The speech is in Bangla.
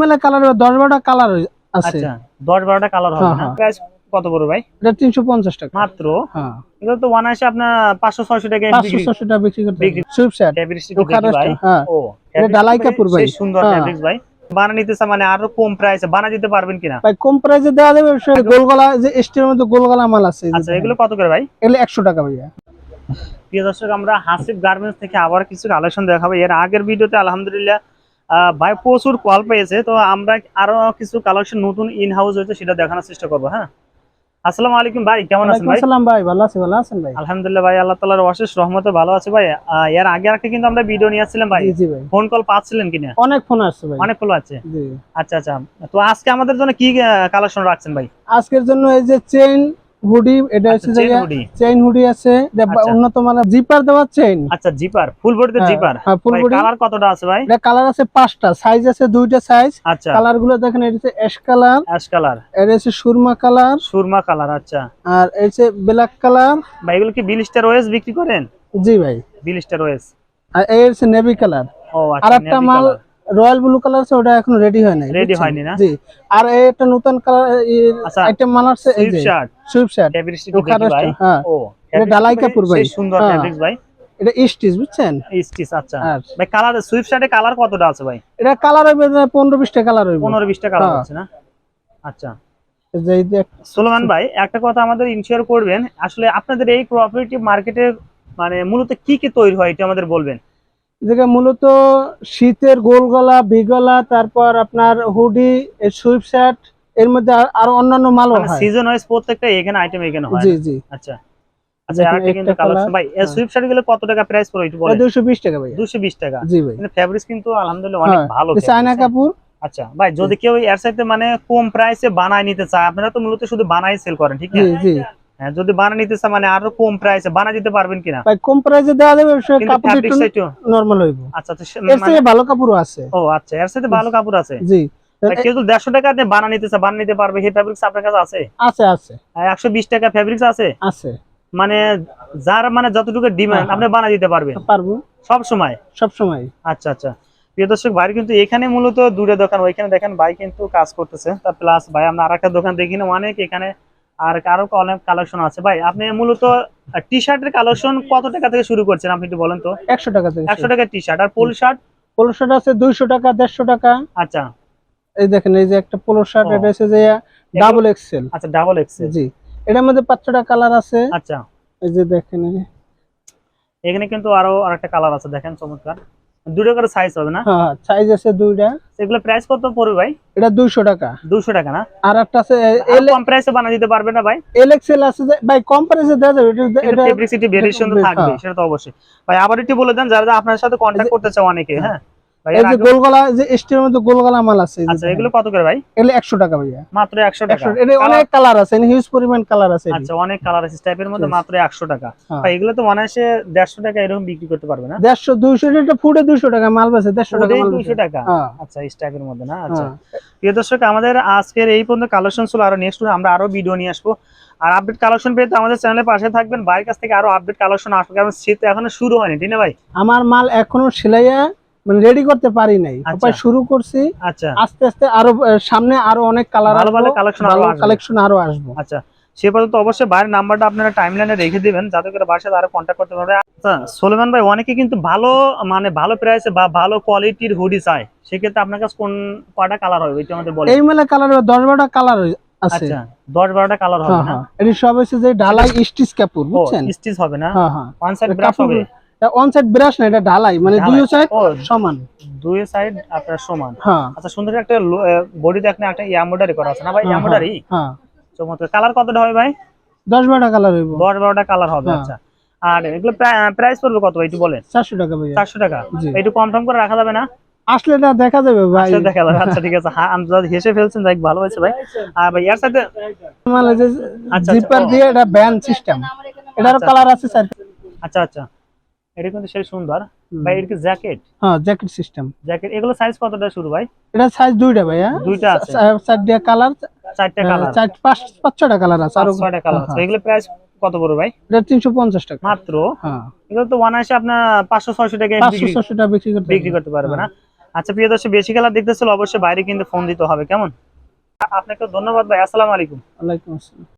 মেলা কালার দশ বারোটা কালার আছে। আচ্ছা দশ বারোটা কালার হবে হ্যাঁ, হ্যাঁ। প্রাইস কত পড়বে ভাই? এটা তিনশো পঞ্চাশ টাকা। মাত্র? হ্যাঁ। এগুলো তো ওয়ান আপনার পাঁচশো ছয়শো টাকা পাঁচশো ছশো টাকা বিক্রি করতে সুইপ স্যার ভাই। ও এটা fabrics কাপড় ভাই। সুন্দর। ফ্যাব্রিক্স ভাই। বানা নিতেছে মানে আরও কম প্রাইসে বানা দিতে পারবেন কিনা? ভাই কম প্রাইসে দেওয়া যাবে গোলগলা যে স্টিলের মধ্যে গোলগলা মাল আছে। আচ্ছা এগুলো কত করে ভাই? এগুলো টাকা ভাইয়া। প্রিয় দর্শক আমরা হাসিফ গার্মেন্টস থেকে আবার কিছু কালেকশন দেখাবো। এর আগের ভিডিওতে আলহামদুলিল্লাহ ভাই প্রচুর কল পেয়েছে তো আমরা আরও কিছু কালেকশন নতুন ইন হাউস হয়েছে সেটা দেখানোর চেষ্টা করব হ্যাঁ? আসসালামু আলাইকুম ভাই কেমন আছেন ভাই? আসসালাম ভাই ভালো আছি ভালো আছেন ভাই? আলহামদুলিল্লাহ ভাই আল্লাহ তালার অশেষ রহমতে ভালো আছে ভাই। এর আগে একটা কিন্তু আমরা ভিডিও নিয়ে আসছিলাম ভাই। জি জি ভাই। ফোন কল পাচ্ছিলেন কিনা? অনেক ফোন আসছে ভাই। অনেক কল আছে? জি। আচ্ছা আচ্ছা। তো আজকে আমাদের জন্য কি কালেকশন রাখছেন ভাই? আজকের জন্য এই যে চেইন হুডি এটা আচ্ছা, হচ্ছে। Chain hoodie. আছে। আচ্ছা। উন্নত মানের জিপার দেওয়া চেইন আচ্ছা জিপার ফুল বডিতে জিপার হ্যাঁ, full body। কালার কতটা আছে ভাই? এটা কালার আছে পাঁচটা সাইজ আছে দুইটা সাইজ আচ্ছা। কালারগুলো দেখেন এটা হচ্ছে অ্যাশ কালার অ্যাশ কালার এটা হচ্ছে সুরমা কালার সুরমা কালার আচ্ছা। আর এই হচ্ছে ব্ল্যাক কালার ভাই এগুলো কি বিলিস্টার ওয়েস বিক্রি করেন? জি ভাই। বিলিস্টার ওয়েস আর এই হচ্ছে নেভি কালার ও আর আচ্ছা একটা মাল রয়্যাল ব্লু কালার আছে ওটা এখনও রেডি হয় নাই বুঝছেন? হয়নি না? জি। আর এই একটা নতুন কালার আচ্ছা, আইটেম মাল আছে এই যে শার্ট সুইপ শার্ট হ্যাঁ। ও এটা ডালাই ভাই, কাপড় ভাই। সুন্দর হ্যাঁ। ভাই। এটা স্টিচ বুঝছেন? স্টিচ আচ্ছা। ভাই কালার সুইফট শার্টে কালার কতটা আছে ভাই? এটা কালার হইবে পনেরো বিশটা কালার হইবে। পনেরো বিশটা কালার হ্যাঁ। আছে না? আচ্ছা। এই যে এই সুলেমান ভাই একটা কথা আমাদের ইনশিওর করবেন। আসলে আপনাদের এই কোঅপারেটিভ মার্কেটে মানে মূলত কি কি তৈরি হয় এটা আমাদের বলবেন। যেটা মূলত শীতের গোল গলা বিগলা তারপর আপনার হুডি সুইপ শার্ট এর মধ্যে আর- অন্যান্য মালও মানে হয়। সিজন ওয়াইজ প্রত্যেকটা এখানে আইটেম এখানে হয় জি জি। আচ্ছা। আচ্ছা আরেকটা কিন্তু একটা ভাই এই হ্যাঁ। শার্টগুলো কত টাকা প্রাইস পড়ে একটু বলেন? টাকা ভাই 220 টাকা। জি ভাই। কিন্তু ফেব্রিক্স কিন্তু আলহামদুলিল্লাহ অনেক হ্যাঁ, ভালো চায়না হ্যাঁ। কাপড়। আচ্ছা ভাই যদি কেউ এর সাথে মানে কম প্রাইসে বানায় নিতে চায় আপনারা তো মূলত শুধু বানাই সেল করেন ঠিক জি। হ্যাঁ যদি বানায় নিতে চায় মানে আরও কম প্রাইসে বানায় দিতে পারবেন কিনা? ভাই কম প্রাইসে দেওয়া যাবে কাপড় একটু নরমাল হইব। আচ্ছা তো এর মানে- থেকে ভালো কাপড়ও আছে। ও আচ্ছা এর সাথে ভালো কাপড় আছে? জি। ভাই, কেউ যদি দেড়শো টাকা দিয়ে বানা নিতে চায় বানা নিতে পারবে। সেই ফ্যাব্রিক্স আপনার কাছে আছে? আছে আছে। একশো বিশ টাকা ফ্যাব্রিক্স আছে? আছে। মানে যার মানে যতটুকু ডিমান্ড হ্যাঁ, আপনি বানা দিতে পারবেন। পারব। সব সময়? সব সময়। আচ্ছা আচ্ছা। প্রিয় দর্শক ভাই কিন্তু এখানে মূলত দুটো দোকান ওইখানে দেখেন ভাই কিন্তু কাজ করতেছে। তার প্লাস ভাই আমরা আরেকটা দোকান দেখি না অনেক এখানে আর কারও অনেক কালেকশন আছে। ভাই আপনি মূলত টি শার্টের কালেকশন কত টাকা থেকে শুরু করছেন আপনি একটু বলেন তো? একশো টাকা থেকে একশো টাকা টি শার্ট আর পোল শার্ট পোলো শার্ট আছে দুইশো টাকা দেড়শো টাকা। আচ্ছা। এই দেখেন এই যে একটা পোলো শার্ট এটা হচ্ছে যে ডাবল এক্সেল আচ্ছা ডাবল এক্সেল জি। এটার মধ্যে পাঁচ ছটা কালার আছে। আচ্ছা। এই যে দেখেন এখানে কিন্তু আরও আরেকটা কালার আছে দেখেন চমৎকার। দুটো করে সাইজ হবে না? হ্যাঁ সাইজ আছে দুইটা। এগুলো প্রাইস কত পড়বে ভাই? এটা দুইশো টাকা। দুশো টাকা না? আর একটা আছে আর কম প্রাইসে বানা দিতে পারবে না ভাই? এল এক্সেল আছে যে ভাই কম প্রাইসে দেওয়া যাবে এটা ফেব্রিসিটি ভেরিয়েশন তো হ্যাঁ। থাকবে সেটা তো অবশ্যই। ভাই আবার একটু বলে দেন যারা আপনার সাথে কন্ট্যাক্ট করতে চাও অনেকে হ্যাঁ? এই যে গোলগলা যে স্টিলের মধ্যে গোলগলা মাল আছে আচ্ছা এগুলো কত করে ভাই? এগুলো টাকা ভাইয়া। মাত্র একশো টাকা। এটা অনেক কালার আছে হিউজ পরিমাণ কালার আছে আচ্ছা অনেক কালার আছে টাইপের মধ্যে মাত্র একশো টাকা। হ্যাঁ। ভাই এগুলো তো অনায়াসে দেড়শো টাকা এরকম বিক্রি করতে পারবে না? এটা ফুটে টাকা মাল টাকা মাল হ্যাঁ। আচ্ছা এই টাইপের মধ্যে না? আচ্ছা। হ্যাঁ। প্রিয় দর্শক আমাদের আজকের এই পর্যন্ত কালেকশন ছিল আরও নেক্সট আমরা আরও ভিডিও নিয়ে আসব। আর আপডেট কালেকশন পেতে আমাদের চ্যানেলের পাশে থাকবেন। বাইরের কাছ থেকে আরও আপডেট কালেকশন আসবে কারণ শীত এখনও শুরু হয়নি ঠিক না ভাই? আমার মাল এখনও সেলাইয়া মানে রেডি করতে পারি নাই। আচ্ছা। সবাই শুরু করছি। আচ্ছা। আস্তে আস্তে আরও সামনে আরও অনেক কালার ভালো ভালো collection আরও কালেকশন আরও আসব। আচ্ছা। সে পর্যন্ত অবশ্যই বাইরের নাম্বারটা আপনারা টাইমলাইনে রেখে দিবেন যাতে করে বাসায় আরও কন্ট্যাক্ট করতে পারবে। আচ্ছা সোলেমান ভাই অনেকে কিন্তু ভালো মানে ভালো প্রাইসে বা ভালো কোয়ালিটির হুডি চায়। সেক্ষেত্রে আপনার কাছে কোন কয়টা কালার হবে? এটা আমাদের বলেন। এই মেলা কালার দশ বারোটা কালার আছে। আচ্ছা দশ বারোটা কালার হবে হ্যাঁ না? হ্যাঁ এটি সব হচ্ছে যে ঢালাই স্টিচ কাপড় বুঝছেন? স্টিচ হবে না? হ্যাঁ হ্যাঁ। ওয়ান সাইড ব্রাশ হবে? এটা অন সাইড ব্রাশ না এটা ঢালাই? মানে দুই সাইড সমান? দুই সাইড আপনার সমান। হ্যাঁ। আচ্ছা সুন্দর একটা বডি দেখেন একটা এমব্রয়ডারি করা আছে না ভাই? হ্যাঁ, এমব্রয়ডারি হ্যাঁ। চমৎকার কালার কতটা হবে ভাই? দশ বারোটা কালার হইব। দশ বারোটা কালার হবে হ্যাঁ। আচ্ছা। আর এগুলো প্রাইস পড়বে কত ভাই একটু বলেন? চারশো টাকা ভাইয়া। চারশো টাকা? জি। একটু কনফার্ম করে রাখা যাবে না? আসলে এটা দেখা যাবে ভাই। আচ্ছা দেখা যাবে আচ্ছা ঠিক আছে। হ্যাঁ আমি হেসে ফেলছেন যাই ভালো হয়েছে ভাই। আর ভাই এর সাথে মানে যে আচ্ছা, জিপার দিয়ে এটা ব্যান সিস্টেম এটার আচ্ছা, কালার আছে স্যার আচ্ছা আচ্ছা। এটা কিন্তু সেই সুন্দর। ভাই এটা কি জ্যাকেট? হ্যাঁ জ্যাকেট সিস্টেম জ্যাকেট। এগুলো সাইজ কতটা শুরু ভাই? এটা সাইজ দুইটা ভাইয়া দুইটা আছে। চা- চার দিয়া কালার চারটা কালার চার পাঁচ পাঁচ ছটা কালার আছে। আরও ছয়টা কালার আছে। হ্যাঁ, এগুলো প্রাইস কত বড় ভাই? এটা তিনশো পঞ্চাশ টাকা। মাত্র? হ্যাঁ। এগুলো তো ওয়ান আসে আপনার পাঁচশো ছয়শো টাকা পাঁচশো বিক্রি ছশো টাকা বিক্রি করতে বিক্রি করতে পারবে না? আচ্ছা প্রিয় দর্শক বেশি কালার দেখতেছিল অবশ্যই বাইরে কিন্তু ফোন দিতে হবে। কেমন? আপনাকে ধন্যবাদ ভাই। আসসালামু আলাইকুম। ওয়ালাইকুম আসসালাম।